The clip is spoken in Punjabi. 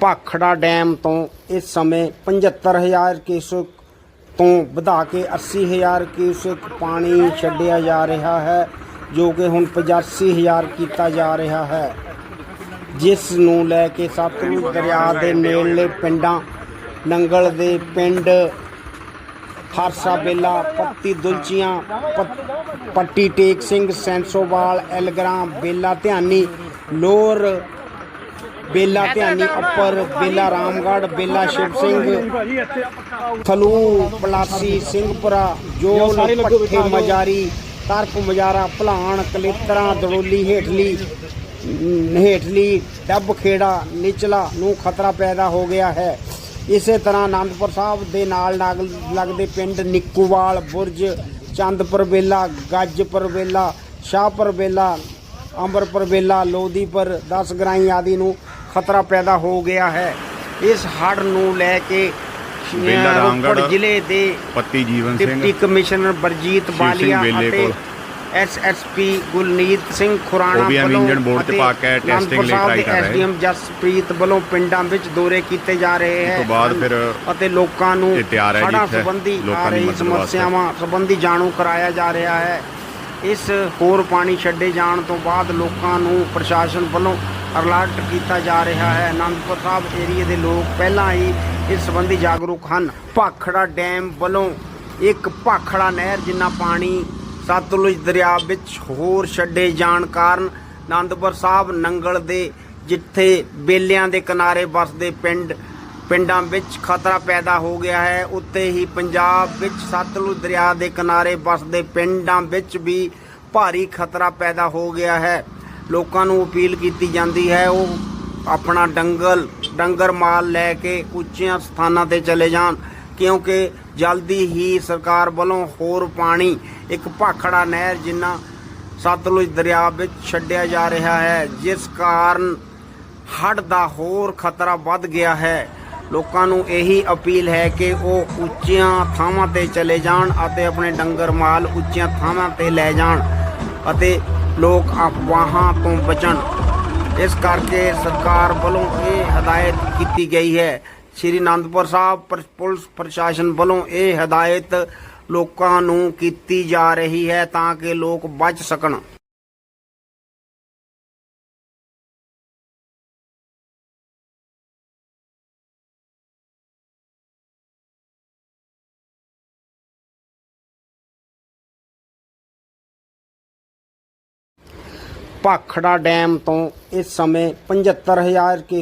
ਭਾਖੜਾ ਡੈਮ ਤੋਂ ਇਸ ਸਮੇਂ 75000 ਕਿਊਸਕ ਤੋਂ ਵਧਾ ਕੇ 80000 ਕਿਊਸਕ ਪਾਣੀ ਛੱਡਿਆ ਜਾ ਰਿਹਾ ਹੈ, ਜੋ ਕਿ ਹੁਣ 85000 ਕੀਤਾ ਜਾ ਰਿਹਾ ਹੈ। ਜਿਸ ਨੂੰ ਲੈ ਕੇ ਸਤਲੁਜ ਦਰਿਆ ਦੇ ਨੇੜਲੇ ਪਿੰਡਾਂ, ਨੰਗਲ ਦੇ ਪਿੰਡ ਹਰਸਾ ਬੇਲਾ, ਪੱਤੀ ਦੁਲਚੀਆਂ ਪੱਟੀ ਟੇਕ ਸਿੰਘ, ਸੈਂਸੋਵਾਲ, ਐਲਗਰਾਂ, ਬੇਲਾ ਧਿਆਨੀ, ਲੋਰ ਬੇਲਾ ਧਿਆਨੀ ਉੱਪਰ ਬੇਲਾ ਰਾਮਗੜ੍ਹ ਬੇਲਾ ਸ਼ਿਵ ਸਿੰਘ ਥਲੂ ਪਲਾਸੀ ਸਿੰਘਪੁਰਾ ਜੋਲ ਪੱਠੇ ਮਜਾਰੀ ਤਰਪ ਮਜਾਰਾ ਭਲਾਣ ਕਲੇਤਰਾ ਦੜੋਲੀ ਹੇਠਲੀ ਹੇਠਲੀ ਡੱਬ ਖੇੜਾ ਨਿਚਲਾ ਨੂੰ ਖਤਰਾ ਪੈਦਾ ਹੋ ਗਿਆ ਹੈ। ਇਸੇ ਤਰ੍ਹਾਂ ਆਨੰਦਪੁਰ ਸਾਹਿਬ ਦੇ ਨਾਲ ਲੱਗਦੇ ਪਿੰਡ ਨਿੱਕੂਵਾਲ ਬੁਰਜ ਚੰਦਪੁਰ ਬੇਲਾ ਗੱਜਪੁਰ ਬੇਲਾ ਸ਼ਾਹਪੁਰ ਬੇਲਾ ਅੰਬਰਪੁਰ ਬੇਲਾ ਲੋਦੀਪੁਰ 10 ਗਰਾਈ ਆਦਿ ਨੂੰ ਖਤਰਾ ਪੈਦਾ ਹੋ ਗਿਆ ਹੈ ਇਸ ਹੜ੍ਹ ਨੂੰ ਲੈ ਕੇ ਬੇਲਾ ਜ਼ਿਲ੍ਹੇ ਦੇ ਪੱਤੀ ਜੀਵਨ ਡਿਪਟੀ ਸਿੰਘ ਕਮਿਸ਼ਨਰ ਬਰਜੀਤ ਬਾਲੀਆ ਬੇਲੇ ਅਤੇ। ਐਸਐਸਪੀ ਗੁਲਨੀਤ ਸਿੰਘ ਖੁਰਾਣਾ ਉਹ ਵੀ ਐਵੇਂ ਇੰਜਣ ਬੋਰਡ ਤੇ ਪਾ ਕੇ ਅਨੰਦਪੁਰ ਲਈ ਦੇ ਕਰ ਰਹੇ। ਐਸਡੀਐਮ ਜਸਪ੍ਰੀਤ ਵੱਲੋਂ ਪਿੰਡਾਂ ਵਿੱਚ ਦੌਰੇ ਕੀਤੇ ਜਾ ਰਹੇ ਇਸ ਹੈ ਤੋਂ ਬਾਅਦ ਫਿਰ ਅਤੇ ਲੋਕਾਂ ਨੂੰ ਹੜ੍ਹਾਂ ਸੰਬੰਧੀ ਆ ਰਹੀ। ਸਮੱਸਿਆਵਾਂ ਸੰਬੰਧੀ ਜਾਣੂ ਕਰਾਇਆ ਜਾ ਰਿਹਾ ਹੈ ਇਸ ਹੋਰ ਪਾਣੀ ਛੱਡੇ ਜਾਣ ਤੋਂ ਬਾਅਦ ਲੋਕਾਂ ਨੂੰ ਪ੍ਰਸ਼ਾਸਨ ਵੱਲੋਂ ਅਲਰਟ ਕੀਤਾ ਜਾ ਰਿਹਾ ਹੈ। ਆਨੰਦਪੁਰ ਸਾਹਿਬ ਏਰੀਏ ਦੇ ਲੋਕ ਪਹਿਲਾਂ ਹੀ ਇਸ ਸੰਬੰਧੀ ਜਾਗਰੂਕ ਹਨ। ਭਾਖੜਾ ਡੈਮ ਵੱਲੋਂ ਇੱਕ ਭਾਖੜਾ ਨਹਿਰ ਜਿੰਨਾ ਪਾਣੀ ਸਤਲੁਜ ਦਰਿਆ ਵਿੱਚ ਹੋਰ ਛੱਡੇ ਜਾਣ ਕਾਰਨ ਆਨੰਦਪੁਰ ਸਾਹਿਬ ਨੰਗਲ ਦੇ ਜਿੱਥੇ ਬੇਲਿਆਂ ਦੇ ਕਿਨਾਰੇ ਵਸਦੇ ਪਿੰਡ, ਪਿੰਡਾਂ ਵਿੱਚ ਖਤਰਾ ਪੈਦਾ ਹੋ ਗਿਆ ਹੈ ਉੱਤੇ ਹੀ ਪੰਜਾਬ ਵਿੱਚ ਸਤਲੁਜ ਦਰਿਆ ਦੇ ਕਿਨਾਰੇ ਵਸਦੇ ਪਿੰਡਾਂ ਵਿੱਚ ਵੀ ਭਾਰੀ ਖਤਰਾ ਪੈਦਾ ਹੋ ਗਿਆ ਹੈ। ਲੋਕਾਂ ਨੂੰ ਅਪੀਲ ਕੀਤੀ ਜਾਂਦੀ ਹੈ, ਉਹ ਆਪਣਾ ਡੰਗਲ, ਡੰਗਰ ਮਾਲ ਲੈ ਕੇ ਉੱਚੀਆਂ ਸਥਾਨਾਂ ਤੇ ਚਲੇ ਜਾਣ, ਕਿਉਂਕਿ ਜਲਦੀ ਹੀ ਸਰਕਾਰ ਵੱਲੋਂ ਹੋਰ ਪਾਣੀ ਇੱਕ ਭਾਖੜਾ ਨਹਿਰ ਜਿੰਨਾ ਸਤਲੁਜ ਦਰਿਆ ਵਿੱਚ ਛੱਡਿਆ ਜਾ ਰਿਹਾ ਹੈ, ਜਿਸ ਕਾਰਨ ਹੜ੍ਹ ਦਾ ਹੋਰ ਖਤਰਾ ਵੱਧ ਗਿਆ ਹੈ। ਲੋਕਾਂ ਨੂੰ ਇਹੀ ਅਪੀਲ ਹੈ ਕਿ ਉਹ ਉੱਚੀਆਂ ਥਾਵਾਂ ਤੇ ਚਲੇ ਜਾਣ ਅਤੇ ਆਪਣੇ ਡੰਗਰ ਮਾਲ ਉੱਚੀਆਂ ਥਾਵਾਂ ਤੇ ਲੈ ਜਾਣ ਅਤੇ ਲੋਕ ਅਫਵਾਹਾਂ ਤੋਂ ਬਚਣ। ਇਸ ਕਰਕੇ ਸਰਕਾਰ ਵੱਲੋਂ ਇਹ ਹਦਾਇਤ ਕੀਤੀ ਗਈ ਹੈ। ਸ੍ਰੀ ਅਨੰਦਪੁਰ ਸਾਹਿਬ ਪਰ- ਪੁਲਿਸ ਪ੍ਰਸ਼ਾਸਨ ਵੱਲੋਂ ਇਹ ਹਦਾਇਤ ਲੋਕਾਂ ਨੂੰ ਕੀਤੀ ਜਾ ਰਹੀ ਹੈ ਤਾਂ ਕਿ ਲੋਕ ਬਚ ਸਕਣ। ਭਾਖੜਾ ਡੈਮ ਤੋਂ ਇਸ ਸਮੇਂ 75000 ਕਿ